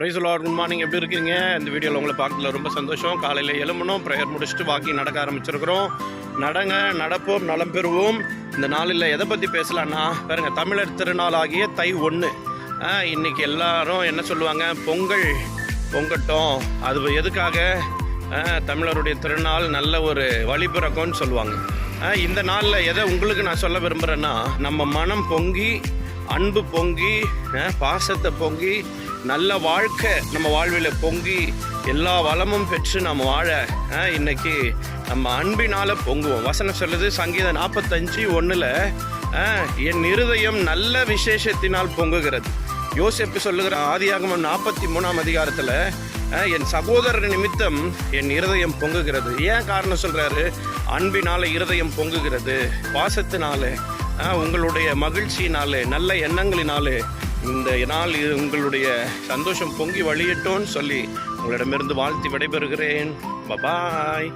Rice Lord good morning எப்படி இருக்கீங்க? இந்த வீடியோவில் உங்களை பார்க்கல ரொம்ப சந்தோஷம். காலையில் எழும்பணும். ப்ரேயர் முடிச்சுட்டு வாக்கிங் நடக்க ஆரம்பிச்சிருக்கிறோம். நடங்க நடப்போம் நலம் பெறுவோம். இந்த நாளில் எதை பற்றி பேசலான்னா பாருங்க தமிழர் திருநாள் ஆகிய தை ஒன்று இன்றைக்கி எல்லாரும் என்ன சொல்லுவாங்க? பொங்கல் பொங்கட்டும். அது எதுக்காக? தமிழருடைய திருநாள் நல்ல ஒரு வழிபிறக்கம்னு சொல்லுவாங்க. இந்த நாளில் எதை உங்களுக்கு நான் சொல்ல விரும்புகிறேன்னா நம்ம மனம் பொங்கி அன்பு பொங்கி பாசத்தை பொங்கி நல்ல வாழ்க்கை நம்ம வாழ்வில் பொங்கி எல்லா வளமும் பெற்று நம்ம வாழ இன்னைக்கு நம்ம அன்பினால் பொங்குவோம். வசனம் சொல்லுது சங்கீதம் நாற்பத்தஞ்சு ஒன்றில் என் இருதயம் நல்ல விசேஷத்தினால் பொங்குகிறது. யோசிப்பு சொல்லுகிற ஆதியாகமம் நாற்பத்தி மூணாம் அதிகாரத்தில் என் சகோதரர் நிமித்தம் என் இருதயம் பொங்குகிறது. ஏன் காரணம் சொல்கிறாரு அன்பினால் இருதயம் பொங்குகிறது. பாசத்தினாலே உங்களுடைய மகிழ்ச்சியினாலே நல்ல எண்ணங்களினாலே இந்த நாள் இது உங்களுடைய சந்தோஷம் பொங்கி வழியட்டோன்னு சொல்லி உங்களிடமிருந்து வாழ்த்தி விடைபெறுகிறேன். பபாய்